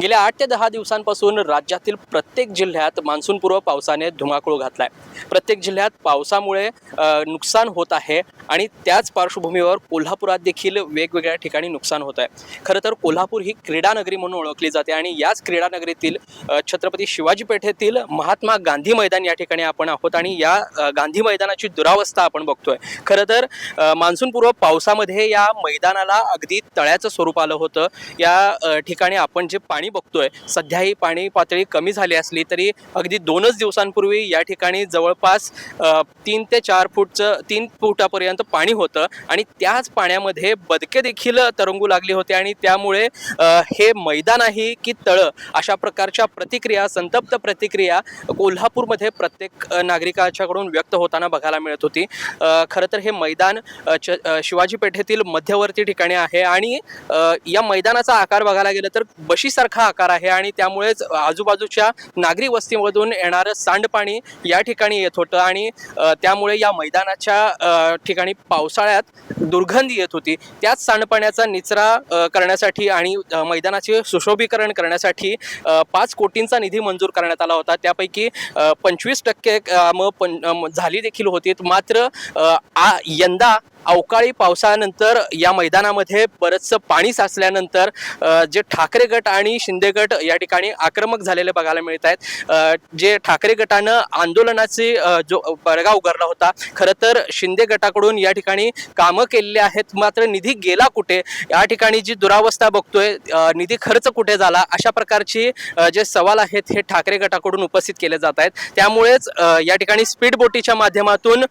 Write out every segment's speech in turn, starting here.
गेल्या आठ ते दहा दिवसांपासून राज्यातील प्रत्येक जिल्ह्यात मान्सूनपूर्व पावसाने धुमाकूळ घातलाय. प्रत्येक जिल्ह्यात पावसामुळे नुकसान होत आहे आणि त्याच पार्श्वभूमीवर कोल्हापुरात देखील वेगवेगळ्या ठिकाणी नुकसान होत आहे. खरं तर कोल्हापूर ही क्रीडा नगरी म्हणून ओळखली जाते आणि याच क्रीडा नगरीतील छत्रपती शिवाजी पेठेतील महात्मा गांधी मैदान या ठिकाणी आपण आहोत आणि या गांधी मैदानाची दुरावस्था आपण बघतोय. खरं तर मान्सूनपूर्व पावसामध्ये या मैदानाला अगदी तळ्याचं स्वरूप आलं होतं. या ठिकाणी आपण जे पाणी बघतोय. सध्या ही पाणी पातळी कमी झाली असली तरी अगदी दोनच दिवसांपूर्वी या ठिकाणी जवळपास तीन ते चार फूटचं तीन फुटापर्यंत पाणी होतं आणि त्याच पाण्यामध्ये बदके देखील तरंगू लागले होते आणि त्यामुळे हे मैदान आहे की तळं अशा प्रकारच्या प्रतिक्रिया संतप्त प्रतिक्रिया कोल्हापूरमध्ये प्रत्येक नागरिकाच्याकडून व्यक्त होताना बघायला मिळत होती. खरं तर हे मैदान शिवाजी पेठेतील मध्यवर्ती ठिकाणी आहे आणि या मैदानाचा आकार बघायला गेलं तर बशीसारखा मोठा आकार आहे आणि त्यामुळेच आजूबाजूच्या नागरी वस्तीमधून येणारं सांडपाणी या ठिकाणी येत होतं आणि त्यामुळे या मैदानाच्या ठिकाणी पावसाळ्यात दुर्गंधी येत होती. त्याच सांडपाण्याचा निचरा करण्यासाठी आणि मैदानाचे सुशोभीकरण करण्यासाठी पाच कोटींचा निधी मंजूर करण्यात आला होता. त्यापैकी पंचवीस टक्के कामं पण झाली देखील होती. मात्र आ- यंदा अवकाळी पावसानंतर या मैदानामध्ये बरंचसं पाणी साचल्यानंतर जे ठाकरे गट आणि शिंदे गट या ठिकाणी आक्रमक झालेले बघायला मिळत आहेत. जे ठाकरे गटानं आंदोलनाची जो बडगा उगारला होता खरं तर शिंदे गटाकडून या ठिकाणी कामं केलेली आहेत. मात्र निधी गेला कुठे? या ठिकाणी जी दुरावस्था बघतोय निधी खर्च कुठे झाला? अशा प्रकारची जे सवाल आहेत हे ठाकरे गटाकडून उपस्थित केले जात आहेत. त्यामुळेच या ठिकाणी स्पीड बोटीच्या माध्यमातून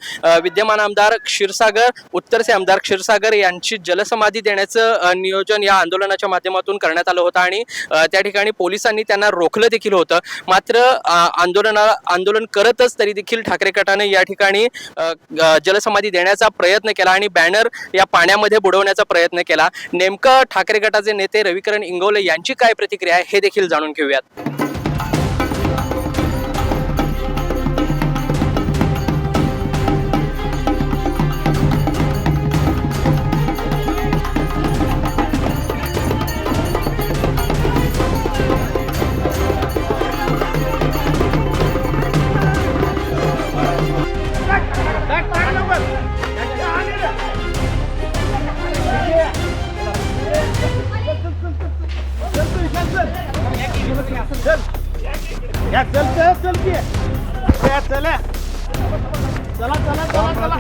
विद्यमान आमदार क्षीरसागर उत्तरचे आमदार क्षीरसागर यांची जलसमाधी देण्याचं नियोजन या आंदोलनाच्या माध्यमातून करण्यात आलं होतं आणि त्या ठिकाणी पोलिसांनी त्यांना रोखलं देखील होतं. मात्र आंदोलना आंदोलन करतच तरी देखील ठाकरे गटाने या ठिकाणी जलसमाधी देण्याचा प्रयत्न केला आणि बॅनर या पाण्यामध्ये बुडवण्याचा प्रयत्न केला. नेमकं ठाकरे गटाचे नेते रविकरण इंगोले यांची काय प्रतिक्रिया आहे हे देखील जाणून घेऊयात. या चल चल चल की. या चला. चला चला चला चला.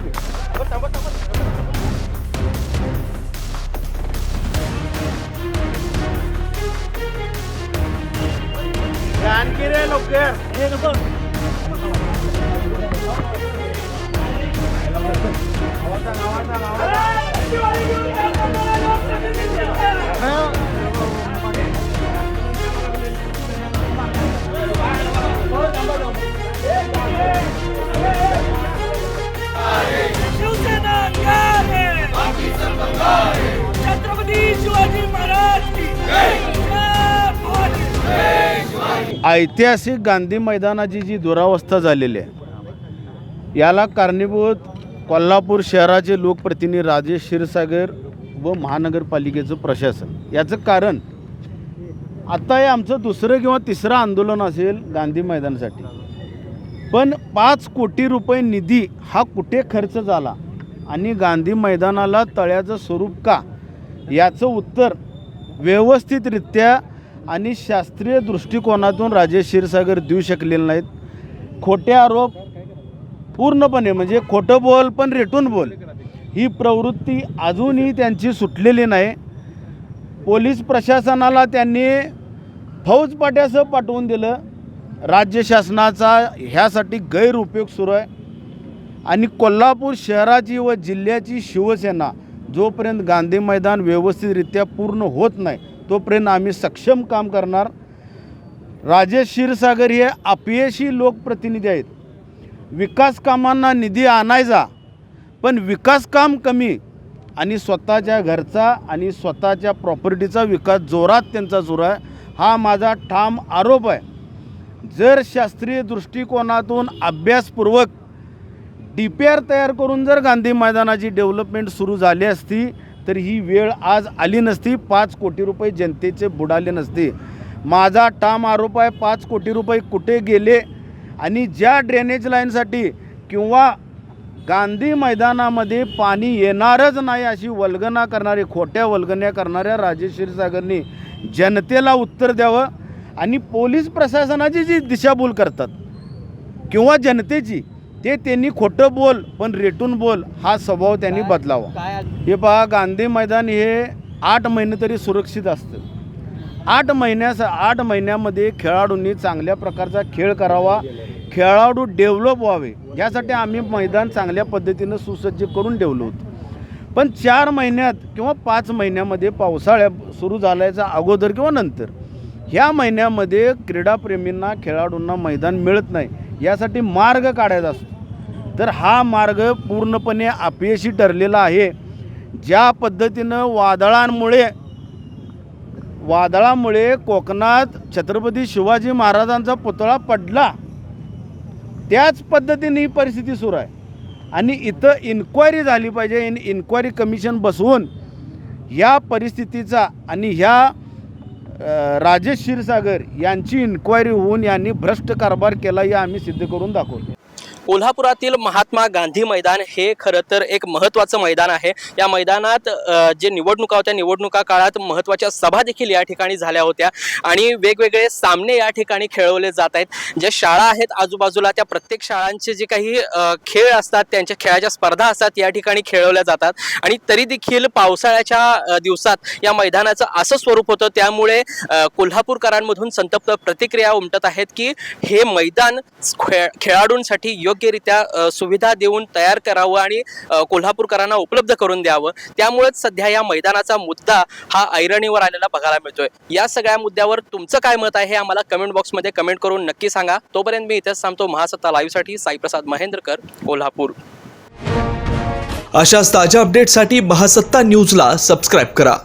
आणखी रे लवकर. शिवसेना ऐतिहासिक गांधी मैदानाची जी दुरावस्था झालेली आहे याला कारणीभूत कोल्हापूर शहराचे लोकप्रतिनिधी राजेश क्षीरसागर व महानगरपालिकेचं प्रशासन. याचं कारण आता हे आमचं दुसरं किंवा तिसरं आंदोलन असेल गांधी मैदानासाठी. पण पाच कोटी रुपये निधी हा कुठे खर्च झाला आणि गांधी मैदानाला तळ्याचं स्वरूप का? याचं उत्तर व्यवस्थितरित्या आणि शास्त्रीय दृष्टिकोनातून राजेश क्षीरसागर देऊ शकलेले नाहीत. खोटे आरोप पूर्णपणे म्हणजे खोटं बोल पण रेटून बोल ही प्रवृत्ती अजूनही त्यांची सुटलेली नाही. पोलीस प्रशासनाला त्यांनी फौजपाट्यासह पाठवून दिलं. राज्य शासनाचा ह्यासाठी गैरउपयोग सुरू आहे. आणि कोल्हापूर शहराची व जिल्ह्याची शिवसेना जोपर्यंत गांधी मैदान व्यवस्थितरित्या पूर्ण होत नाही तोपर्यंत आम्ही सक्षम काम करणार. राजेश क्षीरसागर हे अपयशी लोकप्रतिनिधी आहेत. विकास कामांना निधी आणायचा पण विकास काम कमी आणि स्वतःच्या घरचा आणि स्वतःच्या प्रॉपर्टीचा विकास जोरात त्यांचा जोर आहे. हा माझा ठाम आरोप आहे. जर शास्त्रीय दृष्टिकोनातून अभ्यासपूर्वक डी पी आर तयार करून जर गांधी मैदानाची डेव्हलपमेंट सुरू झाली असती तर ही वेळ आज आली नसती. पाच कोटी रुपये जनतेचे बुडाले नसते. माझा ठाम आरोप आहे पाच कोटी रुपये कुठे गेले? आणि ज्या ड्रेनेज लाईनसाठी किंवा गांधी मैदानामध्ये पाणी येणारच नाही अशी वल्गना करणारे खोट्या वल्गन्या करणाऱ्या राजेश क्षीरसागरनी जनतेला उत्तर द्यावं आणि पोलीस प्रशासनाची जी दिशाभूल करतात किंवा जनतेची ते त्यांनी खोटं बोल पण रेटून बोल हा स्वभाव त्यांनी बदलावा. हे पहा गांधी मैदान हे आठ महिने तरी सुरक्षित असतं. आठ महिन्यास आठ महिन्यामध्ये खेळाडूंनी चांगल्या प्रकारचा खेळ करावा खेळाडू डेव्हलप व्हावे यासाठी आम्ही मैदान चांगल्या पद्धतीनं सुसज्ज करून ठेवलं होतं. पण चार महिन्यात किंवा पाच महिन्यामध्ये पावसाळ्या सुरू झाल्याच्या अगोदर किंवा नंतर ह्या महिन्यामध्ये क्रीडाप्रेमींना खेळाडूंना मैदान मिळत नाही. यासाठी मार्ग काढायचा असतो. तर हा मार्ग पूर्णपणे अपयशी ठरलेला आहे. ज्या पद्धतीनं वादळांमुळे वादळामुळे कोकणात छत्रपती शिवाजी महाराजांचा पुतळा पडला त्याच पद्धतीने ही परिस्थिती सुरू आहे. आणि इथं इन्क्वायरी झाली पाहिजे इन इन्क्वायरी कमिशन बसवून या परिस्थितीचा आणि ह्या राजेश क्षीरसागर यांची इन्क्वायरी होऊन यांनी भ्रष्ट कारभार केला हे आम्ही सिद्ध करून दाखवतो. कोल्हापुरातील महात्मा गांधी मैदान हे खरं तर एक महत्त्वाचं मैदान आहे. या मैदानात जे निवडणुका होत्या निवडणुका काळात महत्त्वाच्या सभा देखील या ठिकाणी झाल्या होत्या आणि वेगवेगळे सामने या ठिकाणी खेळवले जात आहेत. ज्या शाळा आहेत आजूबाजूला त्या प्रत्येक शाळांचे जे काही खेळ असतात त्यांच्या खेळाच्या स्पर्धा असतात या ठिकाणी खेळवल्या जातात. आणि तरी देखील पावसाळ्याच्या दिवसात या मैदानाचं असं स्वरूप होतं. त्यामुळे कोल्हापूरकरांमधून संतप्त प्रतिक्रिया उमटत आहेत की हे मैदान खेळाडूंसाठी खेळाडूंसाठी योग्यरित्या सुविधा देऊन तयार करावं आणि कोल्हापूरकरांना उपलब्ध करून द्यावं. त्यामुळेच सध्या या मैदानाचा मुद्दा हा ऐरणीवर आलेला बघायला मिळतोय. या सगळ्या मुद्द्यावर तुमचं काय मत आहे हे आम्हाला कमेंट बॉक्समध्ये कमेंट करून नक्की सांगा. तोपर्यंत मी इथेच थांबतो. महासत्ता लाईव्हसाठी साईप्रसाद महेंद्रकर कोल्हापूर. अशाच ताज्या अपडेटसाठी महासत्ता न्यूजला सबस्क्राईब करा.